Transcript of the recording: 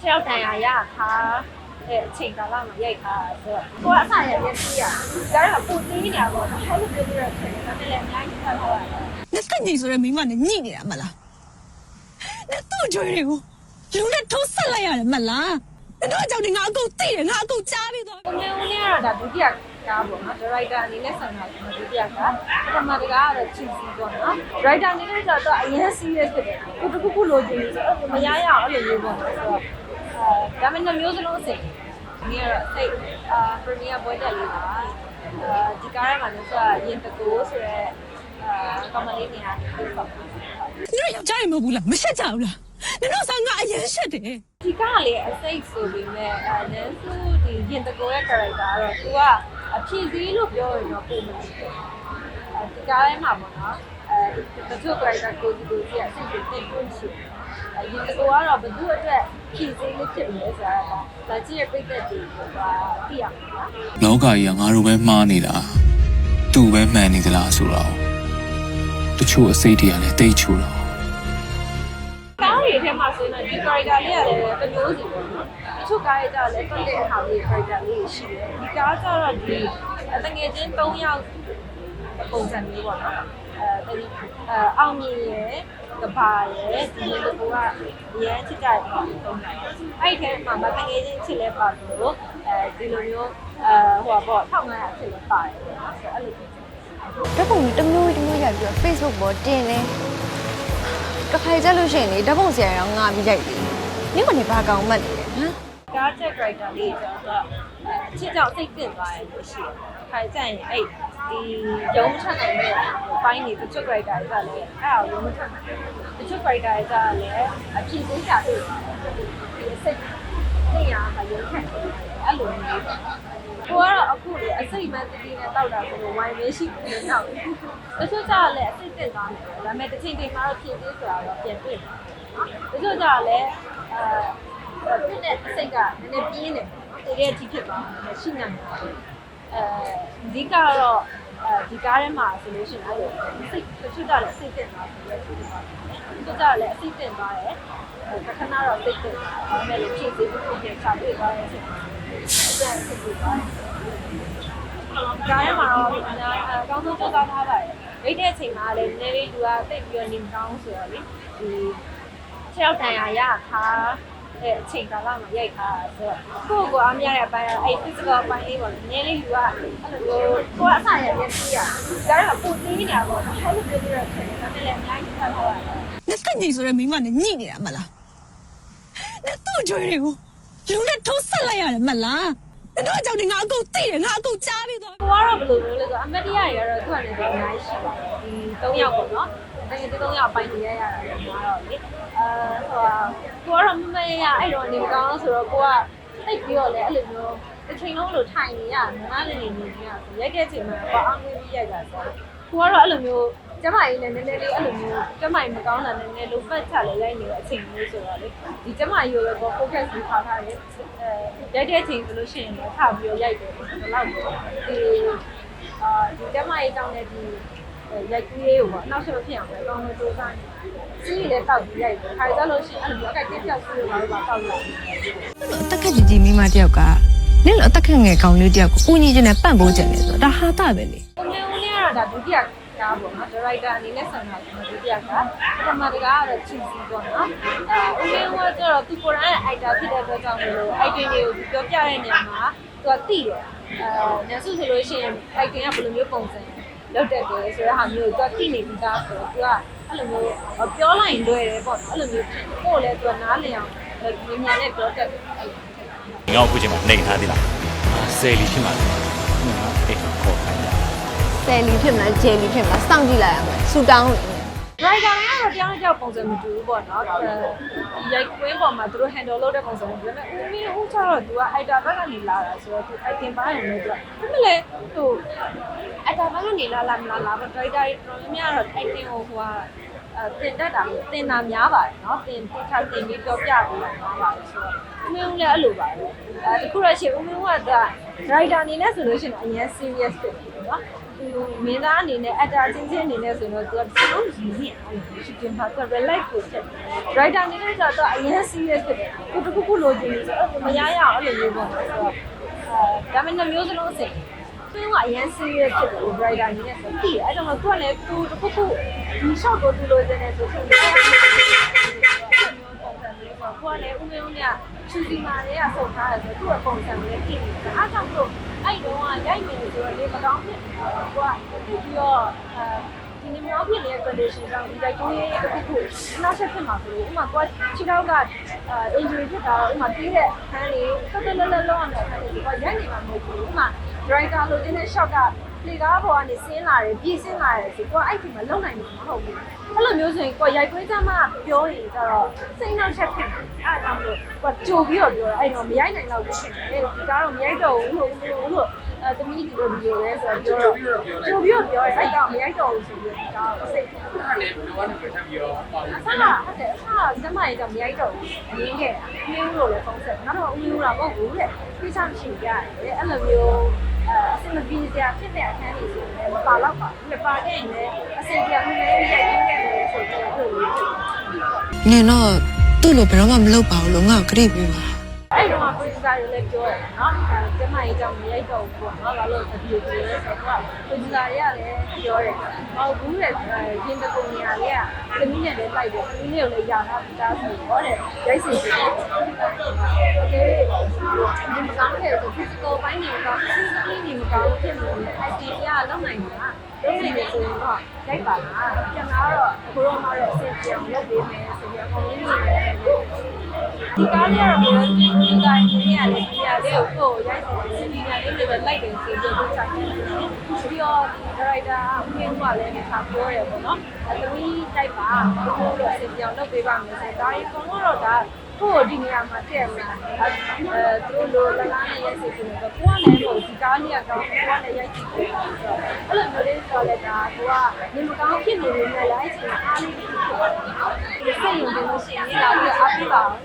ခြေောက်တန်ရာရထားတဲ့အချိန်ကာလမှာရိုက်ထားတာဆိုတော့ကိုကအစားရပြည့်စည်ရဒါတော့ပူသေးနေတာပေါ့နော်အဲ့လိုပြောပြီးတော့ဖြစ်တယ်ဒါပေမဲ့လည်းအများကြီးဖတ်တော့ရတယ်နဲ့တက်ညီဆိုတဲ့မိန်းမနဲ့ညှိနေတာမလားနဲ့သူ့ကြွေးတွေကိုလူနဲ့ထိုးဆက်လိုက်ရတယ်မလားနဲ့တော့ကြောင့်ဒီငါအကုန်သိတယ်ငါအကုန်ကြားပြီးသွားပြီကိုမျိုးဦးလေးကတော့ဒါဒုတိယ ကားပေါ့နော်ဒါရိုက်တာအနေနဲ့ဆန်တာဆိုတော့ဒုတိယကားပထမတကားကတော့ချီစီပေါ့နော်ဒရိုက်တာအနေနဲ့ကျတော့အရင် serious ဖြစ်တယ်ကိုတစ်ခုခုလိုချင်လို့ဆိုတော့မရရအောင်အဲ့လိုမျိုးပေါ့နော်ဆိုတော့အဲဒါမဲ့နှမျိုးစလုံးအစိမ်ဒီကတော့စိတ်အာ premier ပွဲတက်လေးပါအာဒီကားထဲမှာလည်းဆိုရင်တကူဆိုရဲအာကမလေးနေရာကိုပေါ့နင်တို့ယောက်ျားရင်မဟုတ်ဘူးလားမရှက်ကြဘူးလားနင်တို့ဆောင်ငါအရင်ရှက်တယ်ဒီကားလေအစိတ်ဆိုပေမဲ့အဲနန်းစုဒီရင်တကိုရဲ့ character ကတော့ तू က အဖြစ်စည်းလို့ပြောရင်တော့ပုံမှန်တယ်အဲဒီကားထဲမှာပေါ့နော်အဲတချို့ character ကိုဒီလိုကြီးအစိတ်တွေတင်ပြရှိတယ်ရင်တကိုကတော့ဘသူ့အတွက်ဖြစ်စည်းလို့ဖြစ်နေဆိုတာကဒါကြည့်ရပြည့်တဲ့ဒီကသိရမှာနော်လောကကြီးကငါတို့ပဲမှားနေတာသူ့ပဲမှန်နေသလားဆိုတော့တချို့အစိတ်တွေကလည်းတိတ်ချူတော့ကားတွေထဲမှာဆိုရင်ဒီ character လေးကလည်းတစ်မျိုးစီပေါ့နော်တ ချို့ကားတွေကျတော့လည်းတွက်တဲ့ဟာလေး character လေးရှိတယ်ဒီကားကျတော့ဒီတငယ်ချင်း၃ယောက်ပုံစံမျိုးပေါ့နော်အဲဒီအဲအောင်မြင်ရယ်ကဘာရယ်ဒီလိုကရမ်းချစ်ကြတယ်ပေါ့သုံးတယ်အဲ့ဒီထဲမှာမတငယ်ချင်းချစ်လဲပါလို့အဲဒီလိုမျိုးအဲဟိုပါပေါ့1500ချစ်လဲပါတယ်ပေါ့နော်ဆိုတော့အဲ့လိုဓာတ်ပုံကြီးတစ်မျိုးတစ်မျိုးရိုက်ပြီးတော့ Facebook ပေါ်တင်နေတစ်ခါကြက်လို့ရှိရင်လေဓာတ်ပုံဆရာရောငါပြီးရိုက်တယ်နင့်မနေဘာကောင်မှတ်နေလဲ ဟမ်ကားချက် character လေးကျတော့အချစ်ကြောင့်စိတ်တင်သွားတယ်လို့ရှိတယ်။ခါကြရင်အဲ့ဒီရုံးထက်နိုင်တဲ့ပိုင်းတွေတချို့ character တွေကလည်းအဲ့ဒါရုံးမထက်နိုင်ဘူး။တချို့ character တွေကလည်းအဖြစ်သေးချာတွေ့တယ်။ဒီစိတ်သိရမှာရုံးထက်အဲ့လိုမျိုးပေါ့။ကိုကတော့အခုလေအစိတ်မှန်တည်းနဲ့တောက်တာဆိုတော့ဝိုင်းမရှိဘူးလေတော့။တချို့ကျတော့လည်းအစိတ်တင်သွားတယ်။ဒါပေမဲ့တစ်ချိန်ချိန်မှာတော့ဖြစ်သေးဆိုတာတော့ပြန်တွေ့တယ်။တချို့ကျတော့လည်းအဲ ဖြစ်တဲ့အစိတ်ကနည်းနည်းပြင်းတယ်တကယ်အထိဖြစ်သွားတယ်ရှိနိုင်တယ်အဲဒီကတော့အဲဒီကားထဲမှာဆိုလို့ရှိရင်အဲ့လိုစိတ်တချို့ကလည်းစိတ်တင်သွားတယ်တချို့ကလည်းအစိတ်တင်သွားတယ်တခဏတော့စိတ်တင်သွားတယ်ဒါပေမဲ့လို့ဖြည့်စေဖို့ပြန်ချပေးသွားတဲ့အချိန်အဲ့ဒါစိတ်တင်သွားတယ်ကားထဲမှာတော့အများအကောင်းဆုံးစူးစမ်းထားပါတယ်။ရိတ်တဲ့အချိန်မှာလည်းနည်းနည်းလေးသူကတိတ်ပြီးတော့နေမကောင်းဆိုတော့လေဒီခြေောက်တန်ရာရထား တဲ့အချိန်ကာလမှာရိုက်ထားတာဆိုတော့ကိုယ့်ကိုယ်အားမရတဲ့အပိုင်းကအဲ့ physical အပိုင်းလေးပေါ့နည်းနည်းလေးယူကအဲ့လိုမျိုးကိုယ်အစားရပြည့်စည်ရဒါတော့ပူသေးနေတာပေါ့နော်အဲ့လိုပြောပြီးတော့ဖြစ်တယ်ဒါပေမဲ့လည်းအများကြီးဖတ်တော့ရတယ်နဲ့တက်ညီဆိုတဲ့မိန်းမနဲ့ညှိနေတာမလားနဲ့သူ့ကြွေးတွေကိုလူနဲ့ထိုးဆက်လိုက်ရတယ်မလားနဲ့တော့ကြောင့်ဒီငါအကုန်သိတယ်ငါအကုန်ကြားပြီးသွားပြီကိုကတော့ဘယ်လိုမျိုးလဲဆိုအမတ်တရားတွေကတော့သူ့အနေနဲ့အများကြီးရှိပါတယ်ဒီ၃ယောက်ပေါ့နော်တကယ်ဒီ၃ယောက်ပိုင်းနေရရတာလည်းများတော့လေအဲဟို ကိုကတော့မမရရအဲ့တော့နေမကောင်းဆိုတော့ကိုကတိတ်ပြီးတော့လည်းအဲ့လိုမျိုးတစ်ချိန်လုံးလို့ထိုင်နေရငါးနေနေနေရဆိုရိုက်တဲ့ချိန်မှာပေါ့အောင်နေပြီးရိုက်တာဆိုတော့ကိုကတော့အဲ့လိုမျိုးကျမကြီးလည်းနည်းနည်းလေးအဲ့လိုမျိုးကျမကြီးမကောင်းတာနည်းနည်းလိုပတ်ချလဲရိုက်နေတဲ့အချိန်မျိုးဆိုတော့လေဒီကျမကြီးကိုလည်းပေါ့ focus ပြီးထားထားတယ်အဲရိုက်တဲ့အချိန်ဆိုလို့ရှိရင်လည်းထပြီးတော့ရိုက်တယ်ဘယ်လောက်ဒီအာဒီကျမကြီးတောင်းတဲ့ဒီ ရိုက်ကူးရေးကိုပေါ့နောက်ဆက်မဖြစ်အောင်ပဲအကောင်းဆုံးစူးစမ်းနေစီးလည်းတောက်ပြီးရိုက်တယ်ခါကြလို့ရှိရင်အဲ့လိုမျိုးအကက်ကြောက်စီးလို့ပါတော့တောက်လိုက်အသက်ခက်ကြီးကြီးမိန်းမတစ်ယောက်ကနင့်လိုအသက်ခက်ငယ်ကောင်လေးတစ်ယောက်ကိုဦးညီချင်းနဲ့ပန့်ပိုးကြတယ်ဆိုတော့ဒါဟာတာပဲလေကိုမျိုးဦးလေးကတော့ဒါဒုတိယကားပေါ့နော်ဒါရိုက်တာအနေနဲ့ဆန်တာဆိုတော့ဒုတိယကားပထမတကားကတော့ချီစီပေါ့နော်အဲဦးမျိုးကကျတော့သူကိုယ်တိုင်အိုက်တာဖြစ်တဲ့အတွက်ကြောင့်မလို့အိုက်တင်တွေကိုပြောပြတဲ့နေရာမှာသူကတိတယ်အဲညစုဆိုလို့ရှိရင်အိုက်တင်ကဘယ်လိုမျိုးပုံစံလော က်တက်တယ်ဆိုတဲ့ဟာမျိုးသူကတိနေပြီးသားဆိုတော့သူကအဲ့လိုမျိုးပြောလိုက်လွယ်တယ်ပေါ့နော်အဲ့လိုမျိုးကိုယ်လည်းသူကနားလည်အောင်ဉာဏ်နဲ့ပြောတတ်တယ်အဲ့ငါ့ကိုအခုချိန်မှာနေထားသေးလားဆယ်လီဖြစ်မှာလေအေးခေါ်ခိုင်းတာဆယ်လီဖြစ်မလားဂျယ်လီဖြစ်မလားစောင့်ကြည့်လိုက်ရမယ်ဆူတောင်းနေ driver ကတော့တရားနဲ့ကြောက်ပုံစံမတူဘူးပေါ့နော်ဒီရိုက်ကွင်းပေါ်မှာသူတို့ handle လုပ်တဲ့ပုံစံမျိုးဒါပေမဲ့ဦးမင်းဦးချတော့သူက item ဘက်ကနေလာတာဆိုတော့သူ item ပိုင်းရုံနဲ့သူကဒါပေမဲ့လေသူ item ဘက်ကနေလာလာမလာလာပေါ့ driver တွေတော်တော်များများတော့ item ကိုဟိုကအဲတင်တတ်တာမျိုးတင်တာများပါတယ်နော်တင်တင်ချတင်ပြီးပြောပြပြီးတော့များပါတယ်ဆိုတော့ဦးမင်းဦးလည်းအဲ့လိုပါပဲအဲတခုတော့ရှိဦးမင်းဦးကဒါ driver အနေနဲ့ဆိုလို့ရှိရင်အရင် serious ဖြစ်တယ်နော် မင်းသားအနေနဲ့အတာချင်းချင်းအနေနဲ့ဆိုတော့သူကဘယ်လိုရည်ရည်ရှိတင်မှာသူ relax ကိုချက် writer အနေနဲ့ကျတော့အရင် serious ဖြစ်တယ်ကိုတခုခုလိုချင်နေဆိုတော့မရရအောင်အဲ့လိုမျိုးပေါ့ဆိုတော့အဲဒါမှမဟုတ်မျိုးစလုံးအစိမ်သူကအရင် serious ဖြစ်တယ် writer အနေနဲ့ဆိုပြီးအဲ့တော့သူကလည်းသူတခုခုဒီ shot ကိုသူလိုချင်တယ်ဆိုတော့ ကိုကလည်းဦးမင်းဦးကချူစီမာတွေကစုံထားတယ်ဆိုတော့သူ့အပုံစံလေးကြည့်နေတာအားကြောင့်မလို့အဲ့တုန်းကရိုက်နေတယ်ဆိုတော့လေမကောင်းဖြစ်နေတာကိုကပြီးတော့အဲဒီနေ့မျိုးဖြစ်နေတဲ့ condition ကြောင့်ဒီတိုက်ကိုရေးတစ်ခုခုနောက်ဆက်ဖြစ်မှာဆိုလို့ဥမာကိုကခြေထောက်ကအာ injury ဖြစ်တာတော့ဥမာတီးတဲ့ခန်းလေးတက်တက်လက်လက်လောက်အောင်ခန်းလေးကိုရိုက်နေမှာမဟုတ်ဘူးဥမာ driver လိုချင်တဲ့ shot က လေကားပေါ်ကနေဆင်းလာတယ်ပြေးဆင်းလာတယ်ဆိုတော့အဲ့ဒီမှာလုံနိုင်မှာမဟုတ်ဘူးအဲ့လိုမျိုးဆိုရင်ကိုရိုက်ကွင်းချမှပြောရင်ကျတော့စိတ်နှောက်ချက်ဖြစ်တယ်အဲ့ဒါကြောင့်မလို့ကိုကြိုပြီးတော့ပြောတယ်အဲ့တော့မရိုက်နိုင်တော့ဘူးဖြစ်တယ်ဒီကားတော့မရိုက်တော့ဘူးလို့လို့အဲတမီးဒီလိုဗီဒီယိုလဲဆိုတော့ပြောတော့ကြိုပြီးတော့ပြောတယ်အဲ့တော့မရိုက်တော့ဘူးဆိုပြီးတော့ဒါကိုစိတ်အဆကဟုတ်တယ်အဆကစမိုင်းတော့မရိုက်တော့ဘူးအရင်းခဲ့တာအင်းလို့လည်းဖုန်းဆက်နောက်တော့ဦးလို့တော့မဟုတ်ဘူးတဲ့ပြချမရှိကြရတယ်အဲ့လိုမျိုး အဲအဆင်မပြေစရာဖြစ်တဲ့အခန်းကြီးဆိုရင်မပါတော့ပါဘူး။ပါခဲ့ရင်လည်းအဆင်ပြေမှုလည်းရိုက်ရင်းခဲ့တယ်ဆိုတော့အဲ့လိုမျိုးနင်တော့သူ့လိုဘယ်တော့မှမလုပ်ပါဘူးလို့ငါ့ကိုကြိပေးပါ အဲ့တော့ producer တွေလည်းပြောတယ်နော်အဲကျမကြီးကြောင့်မရိုက်တော့ဘူးပေါ့နော်ဘာလို့ဗီဒီယိုတွေလဲဆိုတော့ producer တွေကလည်းပြောတယ်ဟောဘူးတဲ့ရင်တကုံညာလေးကသမီးနဲ့လည်းလိုက်တယ်သမီးလေးကိုလည်းယာထားပြီးသားဆိုတော့တဲ့ရိုက်စီတယ်โอเคဒီမကောင်းတဲ့ဆို physical ဘိုင်းတွေတော့ physically နေမကောင်းဖြစ်နေတယ် IT ကလောက်နိုင်မှာလုပ်နိုင်တယ်ဆိုရင်တော့ရိုက်ပါလားကျွန်တော်ကတော့ဘိုးတော်မတော့အဆင်ပြေအောင်လုပ်ပေးမယ်ဆိုပြီးအကုန်လုံးနေတယ် ဒီကားလေးကတော့ဒီတိုင်းကြီးနေရတယ်ဒီရလေးကိုကိုရိုက်စီဒီရလေးတွေပဲလိုက်တယ်ဆိုပြီးတော့ချက်တယ်ပြီးတော့ဒီဒါရိုက်တာအမြင်ကလည်းတစ်ခါပြောရပေါ့နော်အဲသမီးတိုက်ပါဘိုးတော်အဆင်ပြေအောင်လုပ်ပေးပါမယ်ဆိုတော့ဒါကြီးကတော့ဒါကိုဒီနေရာမှာတည့်ရမှာအဲသူတို့လိုလလားနဲ့ရိုက်စီတယ်ဆိုတော့ကိုကလည်းဟိုဒီကားလေးကတော့ကိုကလည်းရိုက်စီတယ်ဆိုတော့အဲ့လိုမျိုးလေးဆိုတော့လည်းဒါကိုကနေမကောင်းဖြစ်နေနေလည်းအဲ့ချိန်အားလေးတစ်ခုဖြစ်တယ်စိတ်ယုံကြည်လို့ရှိရင်လာပြီးအားပေးပါအောင်